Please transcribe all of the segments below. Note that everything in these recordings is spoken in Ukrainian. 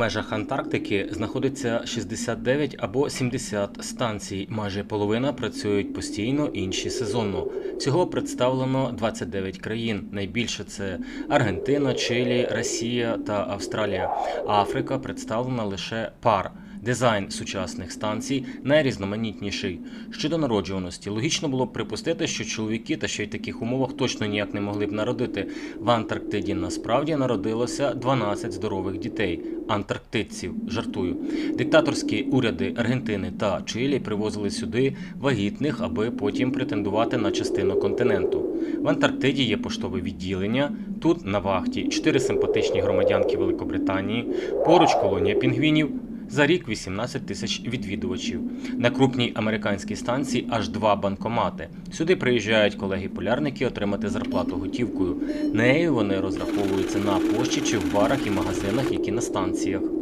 межах Антарктики знаходиться 69 або 70 станцій. Майже половина працюють постійно, інші сезонно. Всього представлено 29 країн. Найбільше це Аргентина, Чилі, Росія та Австралія. Африка представлена лише пар. Дизайн сучасних станцій найрізноманітніший. Щодо народжуваності, логічно було б припустити, що чоловіки та ще й в таких умовах точно ніяк не могли б народити. В Антарктиді насправді народилося 12 здорових дітей. Антарктидців жартую. Диктаторські уряди Аргентини та Чилі привозили сюди вагітних, аби потім претендувати на частину континенту. В Антарктиді є поштове відділення. Тут на вахті чотири симпатичні громадянки Великобританії, поруч колонія пінгвінів. За рік 18 тисяч відвідувачів. На крупній американській станції аж два банкомати. Сюди приїжджають колеги-полярники отримати зарплату готівкою. Нею вони розраховуються на площі чи в барах і магазинах, які на станціях.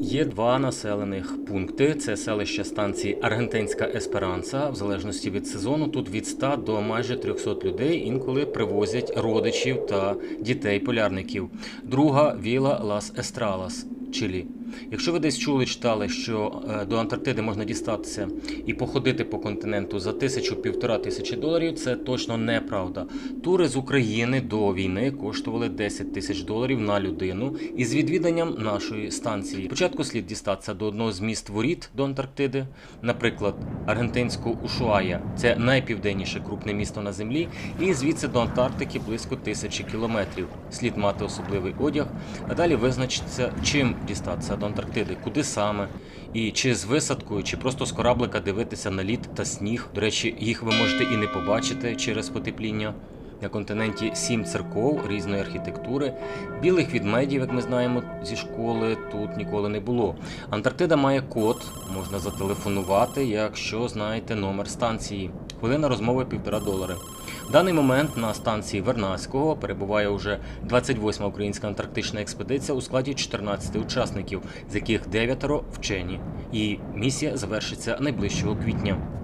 Є два населених пункти. Це селище станції Аргентинська Есперанса. В залежності від сезону тут від 100 до майже 300 людей інколи привозять родичів та дітей полярників. Друга віла Лас Естралас. Чилі. Якщо ви десь чули, читали, що е, до Антарктиди можна дістатися і походити по континенту за тисячу-півтора тисячі доларів, це точно неправда. Тури з України до війни коштували 10 тисяч доларів на людину із відвіданням нашої станції. Спочатку слід дістатися до одного з міст воріт до Антарктиди, наприклад, аргентинську Ушуая. Це найпівденніше крупне місто на землі, і звідси до Антарктики близько тисячі кілометрів. Слід мати особливий одяг, а далі визначиться, чим дістатися до Антарктиди, куди саме, і чи з висадкою, чи просто з кораблика дивитися на лід та сніг. До речі, їх ви можете і не побачити через потепління. На континенті сім церков різної архітектури. Білих відмедів, як ми знаємо зі школи, тут ніколи не було. Антарктида має код, можна зателефонувати, якщо знаєте номер станції. Хвилина розмови півтора долари. В даний момент на станції Вернадського перебуває уже 28-ма українська антарктична експедиція у складі 14 учасників, з яких дев'ятеро вчені. І місія завершиться найближчого квітня.